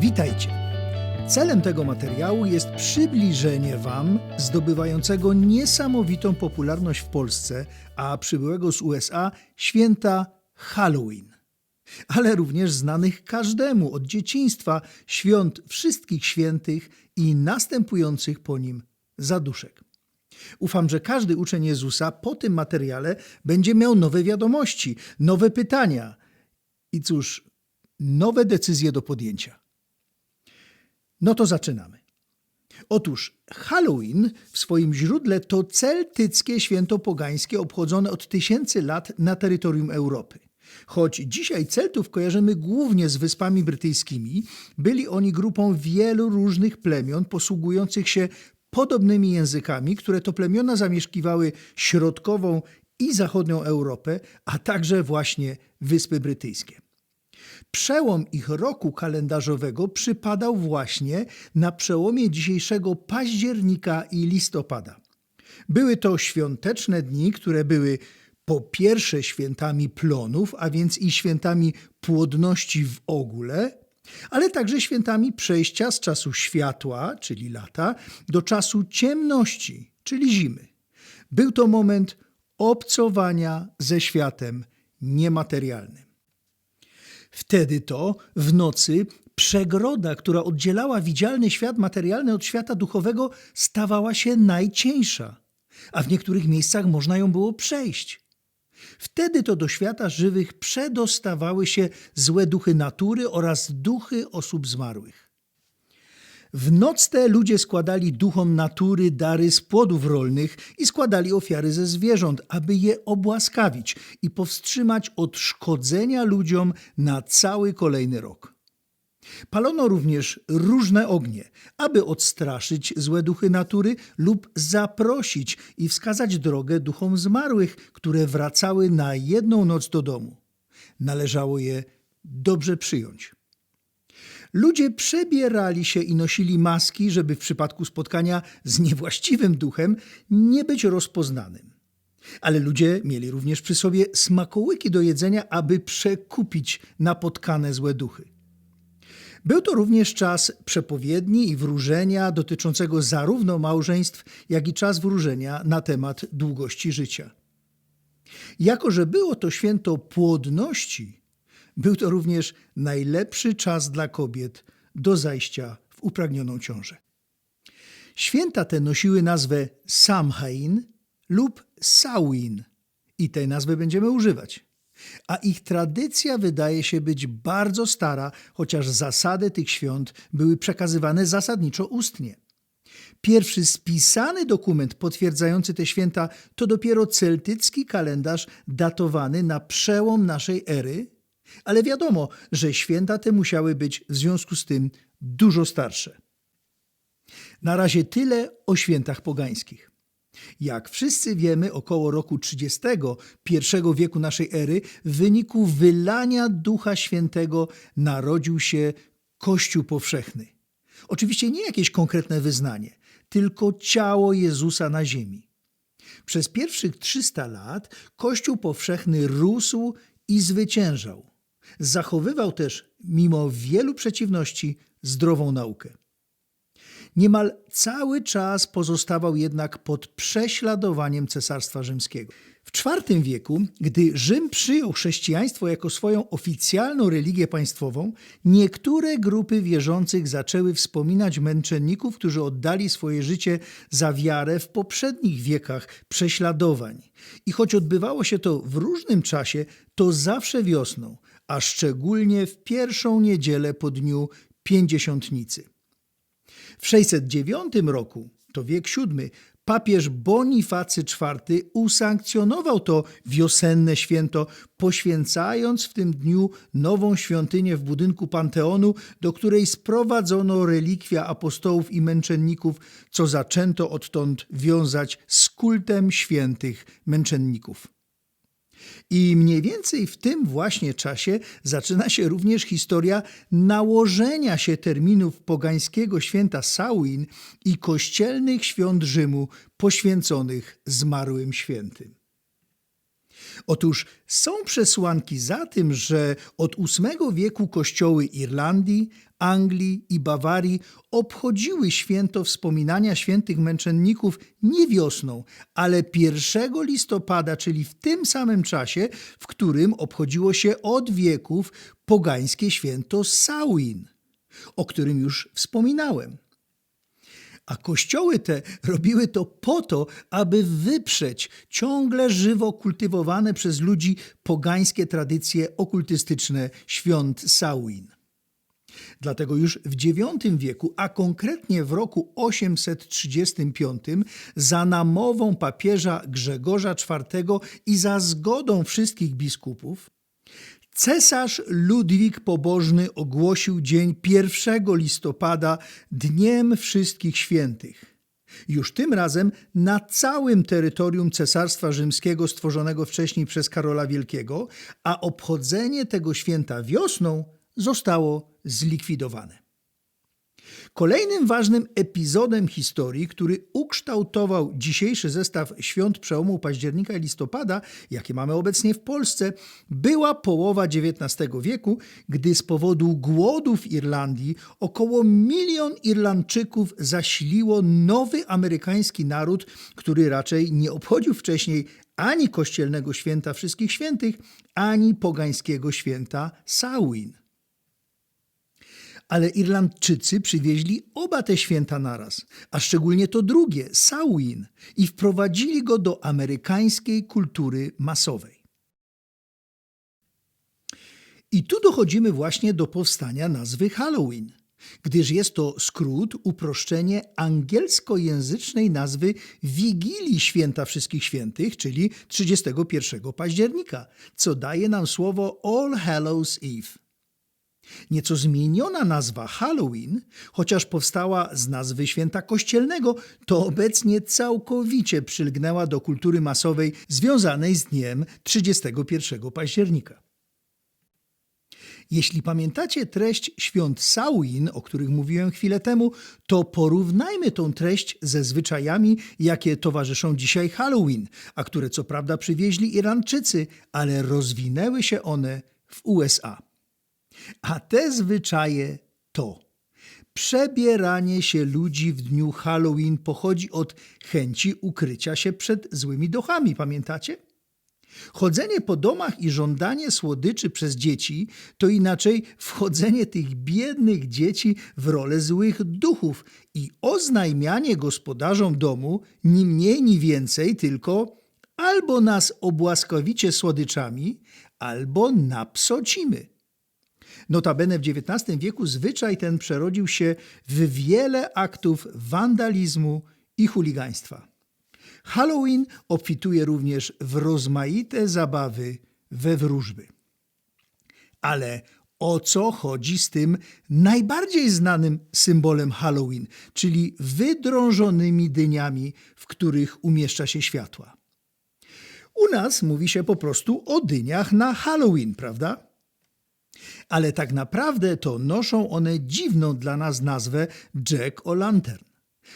Witajcie. Celem tego materiału jest przybliżenie Wam zdobywającego niesamowitą popularność w Polsce, a przybyłego z USA święta Halloween, ale również znanych każdemu od dzieciństwa świąt wszystkich świętych i następujących po nim zaduszek. Ufam, że każdy uczeń Jezusa po tym materiale będzie miał nowe wiadomości, nowe pytania i cóż, nowe decyzje do podjęcia. No to zaczynamy. Otóż Halloween w swoim źródle to celtyckie święto pogańskie obchodzone od tysięcy lat na terytorium Europy. Choć dzisiaj Celtów kojarzymy głównie z Wyspami Brytyjskimi, byli oni grupą wielu różnych plemion posługujących się podobnymi językami, które to plemiona zamieszkiwały środkową i zachodnią Europę, a także właśnie Wyspy Brytyjskie. Przełom ich roku kalendarzowego przypadał właśnie na przełomie dzisiejszego października i listopada. Były to świąteczne dni, które były po pierwsze świętami plonów, a więc i świętami płodności w ogóle, ale także świętami przejścia z czasu światła, czyli lata, do czasu ciemności, czyli zimy. Był to moment obcowania ze światem niematerialnym. Wtedy to w nocy przegroda, która oddzielała widzialny świat materialny od świata duchowego, stawała się najcieńsza, a w niektórych miejscach można ją było przejść. Wtedy to do świata żywych przedostawały się złe duchy natury oraz duchy osób zmarłych. W noc tę ludzie składali duchom natury dary z płodów rolnych i składali ofiary ze zwierząt, aby je obłaskawić i powstrzymać od szkodzenia ludziom na cały kolejny rok. Palono również różne ognie, aby odstraszyć złe duchy natury lub zaprosić i wskazać drogę duchom zmarłych, które wracały na jedną noc do domu. Należało je dobrze przyjąć. Ludzie przebierali się i nosili maski, żeby w przypadku spotkania z niewłaściwym duchem nie być rozpoznanym. Ale ludzie mieli również przy sobie smakołyki do jedzenia, aby przekupić napotkane złe duchy. Był to również czas przepowiedni i wróżenia dotyczącego zarówno małżeństw, jak i czas wróżenia na temat długości życia. Jako, że było to święto płodności, był to również najlepszy czas dla kobiet do zajścia w upragnioną ciążę. Święta te nosiły nazwę Samhain lub Samhain i tej nazwy będziemy używać. A ich tradycja wydaje się być bardzo stara, chociaż zasady tych świąt były przekazywane zasadniczo ustnie. Pierwszy spisany dokument potwierdzający te święta to dopiero celtycki kalendarz datowany na przełom naszej ery, ale wiadomo, że święta te musiały być w związku z tym dużo starsze. Na razie tyle o świętach pogańskich. Jak wszyscy wiemy, około roku 30 I wieku naszej ery, w wyniku wylania Ducha Świętego narodził się Kościół powszechny. Oczywiście nie jakieś konkretne wyznanie, tylko ciało Jezusa na ziemi. Przez pierwszych 300 lat Kościół powszechny rósł i zwyciężał. Zachowywał też, mimo wielu przeciwności, zdrową naukę. Niemal cały czas pozostawał jednak pod prześladowaniem Cesarstwa Rzymskiego. W IV wieku, gdy Rzym przyjął chrześcijaństwo jako swoją oficjalną religię państwową, niektóre grupy wierzących zaczęły wspominać męczenników, którzy oddali swoje życie za wiarę w poprzednich wiekach prześladowań. I choć odbywało się to w różnym czasie, to zawsze wiosną, a szczególnie w pierwszą niedzielę po dniu Pięćdziesiątnicy. W 609 roku, to wiek VII, papież Bonifacy IV usankcjonował to wiosenne święto, poświęcając w tym dniu nową świątynię w budynku Panteonu, do której sprowadzono relikwia apostołów i męczenników, co zaczęto odtąd wiązać z kultem świętych męczenników. I mniej więcej w tym właśnie czasie zaczyna się również historia nałożenia się terminów pogańskiego święta Samhain i kościelnych świąt Rzymu poświęconych zmarłym świętym. Otóż są przesłanki za tym, że od VIII wieku kościoły Irlandii, Anglii i Bawarii obchodziły święto wspominania świętych męczenników nie wiosną, ale 1 listopada, czyli w tym samym czasie, w którym obchodziło się od wieków pogańskie święto Samhain, o którym już wspominałem. A kościoły te robiły to po to, aby wyprzeć ciągle żywo kultywowane przez ludzi pogańskie tradycje okultystyczne świąt Samhain. Dlatego już w IX wieku, a konkretnie w roku 835, za namową papieża Grzegorza IV i za zgodą wszystkich biskupów, Cesarz Ludwik Pobożny ogłosił dzień 1 listopada Dniem Wszystkich Świętych. Już tym razem na całym terytorium Cesarstwa Rzymskiego stworzonego wcześniej przez Karola Wielkiego, a obchodzenie tego święta wiosną zostało zlikwidowane. Kolejnym ważnym epizodem historii, który ukształtował dzisiejszy zestaw świąt przełomu października i listopada, jakie mamy obecnie w Polsce, była połowa XIX wieku, gdy z powodu głodu w Irlandii około milion Irlandczyków zasiliło nowy amerykański naród, który raczej nie obchodził wcześniej ani kościelnego święta Wszystkich Świętych, ani pogańskiego święta Samhain ale Irlandczycy przywieźli oba te święta naraz, a szczególnie to drugie, Samhain, i wprowadzili go do amerykańskiej kultury masowej. I tu dochodzimy właśnie do powstania nazwy Halloween, gdyż jest to skrót, uproszczenie angielskojęzycznej nazwy Wigilii Święta Wszystkich Świętych, czyli 31 października, co daje nam słowo All Hallows Eve. Nieco zmieniona nazwa Halloween, chociaż powstała z nazwy święta kościelnego, to obecnie całkowicie przylgnęła do kultury masowej związanej z dniem 31 października. Jeśli pamiętacie treść świąt Samhain, o których mówiłem chwilę temu, to porównajmy tą treść ze zwyczajami, jakie towarzyszą dzisiaj Halloween, a które co prawda przywieźli Iranczycy, ale rozwinęły się one w USA. A te zwyczaje to przebieranie się ludzi w dniu Halloween pochodzi od chęci ukrycia się przed złymi duchami, pamiętacie? Chodzenie po domach i żądanie słodyczy przez dzieci to inaczej wchodzenie tych biednych dzieci w rolę złych duchów i oznajmianie gospodarzom domu ni mniej, ni więcej, tylko albo nas obłaskawicie słodyczami, albo napsocimy. Notabene w XIX wieku zwyczaj ten przerodził się w wiele aktów wandalizmu i chuligaństwa. Halloween obfituje również w rozmaite zabawy we wróżby. Ale o co chodzi z tym najbardziej znanym symbolem Halloween, czyli wydrążonymi dyniami, w których umieszcza się światła? U nas mówi się po prostu o dyniach na Halloween, prawda? Ale tak naprawdę to noszą one dziwną dla nas nazwę Jack o Lantern,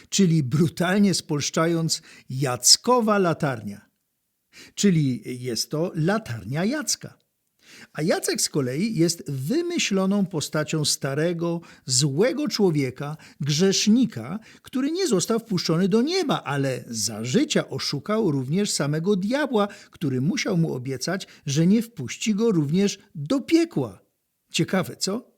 czyli brutalnie spolszczając Jackowa latarnia. Czyli jest to latarnia Jacka. A Jacek z kolei jest wymyśloną postacią starego, złego człowieka, grzesznika, który nie został wpuszczony do nieba, ale za życia oszukał również samego diabła, który musiał mu obiecać, że nie wpuści go również do piekła. Ciekawe, co?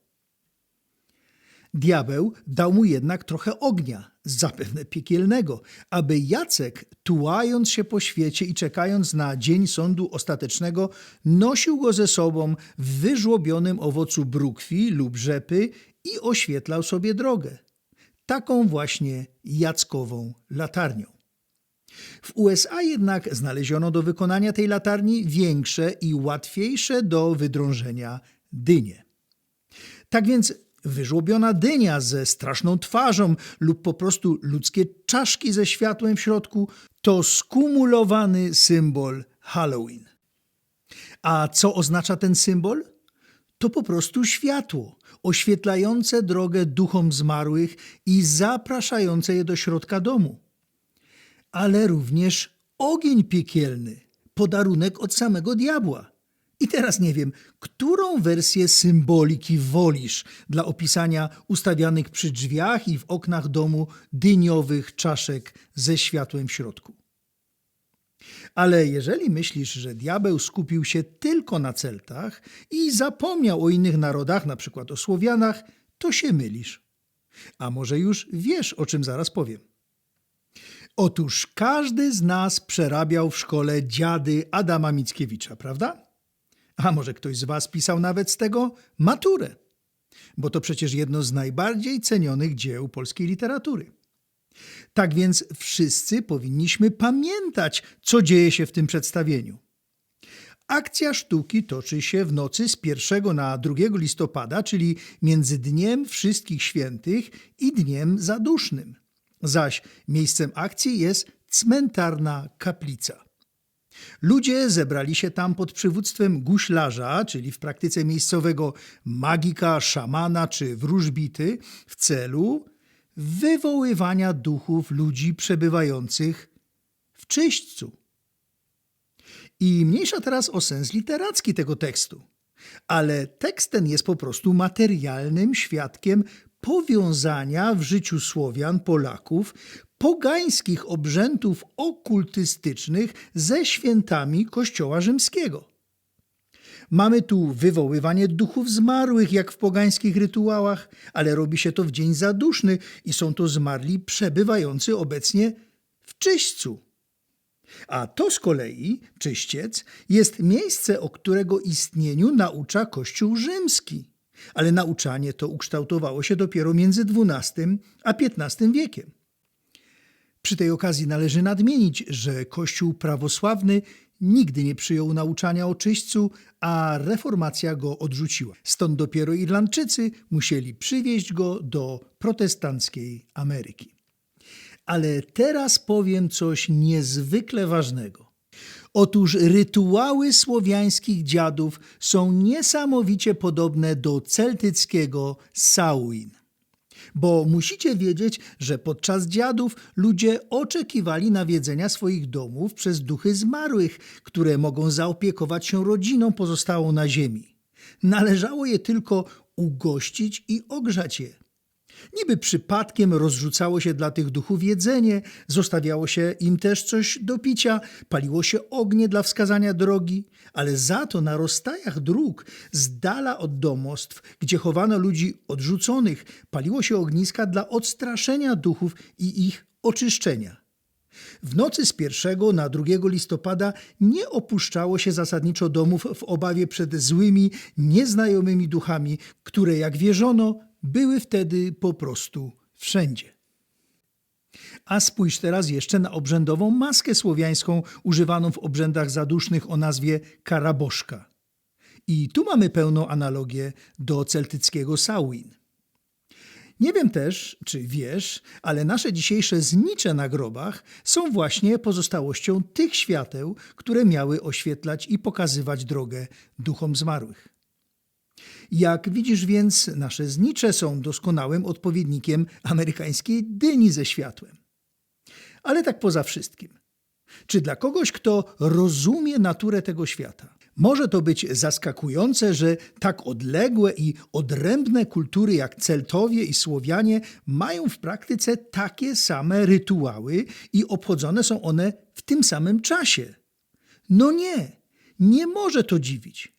Diabeł dał mu jednak trochę ognia, zapewne piekielnego, aby Jacek, tułając się po świecie i czekając na dzień sądu ostatecznego, nosił go ze sobą w wyżłobionym owocu brukwi lub rzepy i oświetlał sobie drogę. Taką właśnie jackową latarnią. W USA jednak znaleziono do wykonania tej latarni większe i łatwiejsze do wydrążenia dynie. Tak więc wyżłobiona dynia ze straszną twarzą lub po prostu ludzkie czaszki ze światłem w środku to skumulowany symbol Halloween. A co oznacza ten symbol? To po prostu światło, oświetlające drogę duchom zmarłych i zapraszające je do środka domu. Ale również ogień piekielny, podarunek od samego diabła. I teraz nie wiem, którą wersję symboliki wolisz dla opisania ustawianych przy drzwiach i w oknach domu dyniowych czaszek ze światłem w środku. Ale jeżeli myślisz, że diabeł skupił się tylko na Celtach i zapomniał o innych narodach, na przykład o Słowianach, to się mylisz. A może już wiesz, o czym zaraz powiem. Otóż każdy z nas przerabiał w szkole dziady Adama Mickiewicza, prawda? A może ktoś z was pisał nawet z tego maturę, bo to przecież jedno z najbardziej cenionych dzieł polskiej literatury. Tak więc wszyscy powinniśmy pamiętać, co dzieje się w tym przedstawieniu. Akcja sztuki toczy się w nocy z 1 na 2 listopada, czyli między Dniem Wszystkich Świętych i Dniem Zadusznym. Zaś miejscem akcji jest cmentarna kaplica. Ludzie zebrali się tam pod przywództwem guślarza, czyli w praktyce miejscowego magika, szamana czy wróżbity, w celu wywoływania duchów ludzi przebywających w czyśćcu. I mniejsza teraz o sens literacki tego tekstu. Ale tekst ten jest po prostu materialnym świadkiem powiązania w życiu Słowian, Polaków, pogańskich obrzędów okultystycznych ze świętami Kościoła Rzymskiego. Mamy tu wywoływanie duchów zmarłych, jak w pogańskich rytuałach, ale robi się to w dzień zaduszny i są to zmarli przebywający obecnie w czyśćcu. A to z kolei, czyściec, jest miejsce, o którego istnieniu naucza Kościół rzymski. Ale nauczanie to ukształtowało się dopiero między XII a XV wiekiem. Przy tej okazji należy nadmienić, że Kościół prawosławny nigdy nie przyjął nauczania o czyśćcu, a reformacja go odrzuciła. Stąd dopiero Irlandczycy musieli przywieźć go do protestanckiej Ameryki. Ale teraz powiem coś niezwykle ważnego. Otóż rytuały słowiańskich dziadów są niesamowicie podobne do celtyckiego Samhain. Bo musicie wiedzieć, że podczas dziadów ludzie oczekiwali nawiedzenia swoich domów przez duchy zmarłych, które mogą zaopiekować się rodziną pozostałą na ziemi. Należało je tylko ugościć i ogrzać je. Niby przypadkiem rozrzucało się dla tych duchów jedzenie, zostawiało się im też coś do picia, paliło się ognie dla wskazania drogi, ale za to na rozstajach dróg, z dala od domostw, gdzie chowano ludzi odrzuconych, paliło się ogniska dla odstraszenia duchów i ich oczyszczenia. W nocy z 1 na 2 listopada nie opuszczało się zasadniczo domów w obawie przed złymi, nieznajomymi duchami, które, jak wierzono, były wtedy po prostu wszędzie. A spójrz teraz jeszcze na obrzędową maskę słowiańską używaną w obrzędach zadusznych o nazwie karaboszka. I tu mamy pełną analogię do celtyckiego Samhain. Nie wiem też, czy wiesz, ale nasze dzisiejsze znicze na grobach są właśnie pozostałością tych świateł, które miały oświetlać i pokazywać drogę duchom zmarłych. Jak widzisz więc, nasze znicze są doskonałym odpowiednikiem amerykańskiej dyni ze światłem. Ale tak poza wszystkim. Czy dla kogoś, kto rozumie naturę tego świata, może to być zaskakujące, że tak odległe i odrębne kultury jak Celtowie i Słowianie mają w praktyce takie same rytuały i obchodzone są one w tym samym czasie? No nie, nie może to dziwić.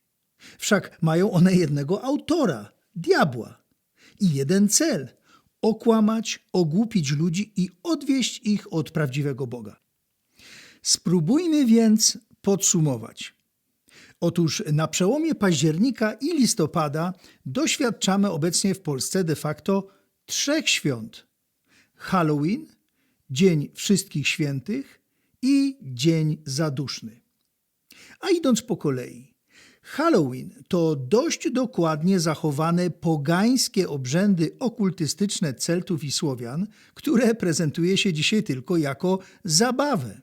Wszak mają one jednego autora diabła i jeden cel okłamać, ogłupić ludzi i odwieść ich od prawdziwego Boga. Spróbujmy więc podsumować. Otóż na przełomie października i listopada doświadczamy obecnie w Polsce de facto trzech świąt: Halloween, Dzień Wszystkich Świętych i Dzień Zaduszny. A idąc po kolei, Halloween to dość dokładnie zachowane pogańskie obrzędy okultystyczne Celtów i Słowian, które prezentuje się dzisiaj tylko jako zabawę.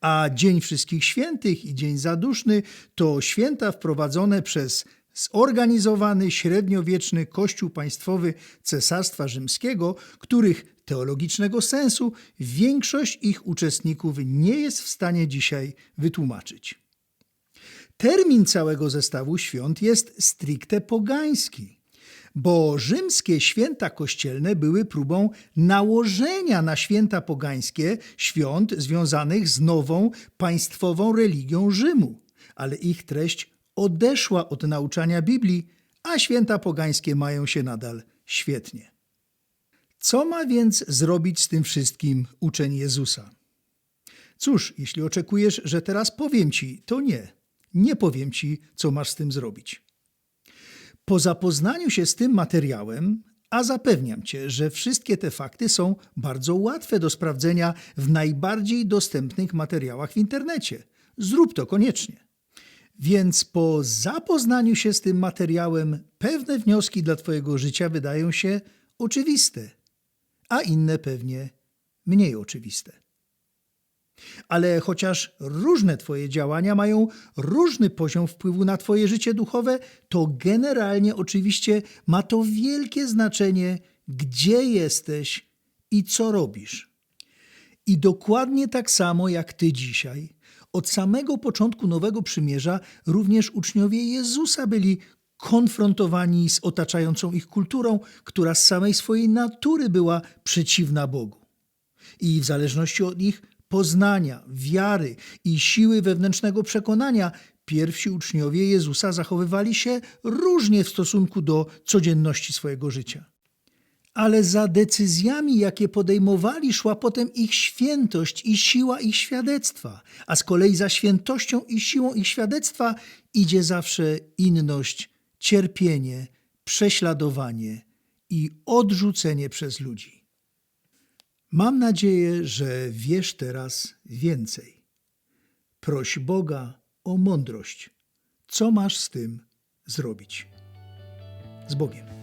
A Dzień Wszystkich Świętych i Dzień Zaduszny to święta wprowadzone przez Zorganizowany średniowieczny kościół państwowy Cesarstwa Rzymskiego, których teologicznego sensu większość ich uczestników nie jest w stanie dzisiaj wytłumaczyć. Termin całego zestawu świąt jest stricte pogański, bo rzymskie święta kościelne były próbą nałożenia na święta pogańskie świąt związanych z nową państwową religią Rzymu, ale ich treść odeszła od nauczania Biblii, a święta pogańskie mają się nadal świetnie. Co ma więc zrobić z tym wszystkim uczeń Jezusa? Cóż, jeśli oczekujesz, że teraz powiem ci, to nie. Nie powiem ci, co masz z tym zrobić. Po zapoznaniu się z tym materiałem, a zapewniam cię, że wszystkie te fakty są bardzo łatwe do sprawdzenia w najbardziej dostępnych materiałach w internecie. Zrób to koniecznie. Więc po zapoznaniu się z tym materiałem, pewne wnioski dla Twojego życia wydają się oczywiste, a inne pewnie mniej oczywiste. Ale chociaż różne Twoje działania mają różny poziom wpływu na Twoje życie duchowe, to generalnie oczywiście ma to wielkie znaczenie, gdzie jesteś i co robisz. I dokładnie tak samo jak Ty dzisiaj, od samego początku Nowego Przymierza, również uczniowie Jezusa byli konfrontowani z otaczającą ich kulturą, która z samej swojej natury była przeciwna Bogu. I w zależności od ich poznania, wiary i siły wewnętrznego przekonania, pierwsi uczniowie Jezusa zachowywali się różnie w stosunku do codzienności swojego życia. Ale za decyzjami, jakie podejmowali, szła potem ich świętość i siła ich świadectwa, a z kolei za świętością i siłą ich świadectwa idzie zawsze inność, cierpienie, prześladowanie i odrzucenie przez ludzi. Mam nadzieję, że wiesz teraz więcej. Proś Boga o mądrość. Co masz z tym zrobić? Z Bogiem.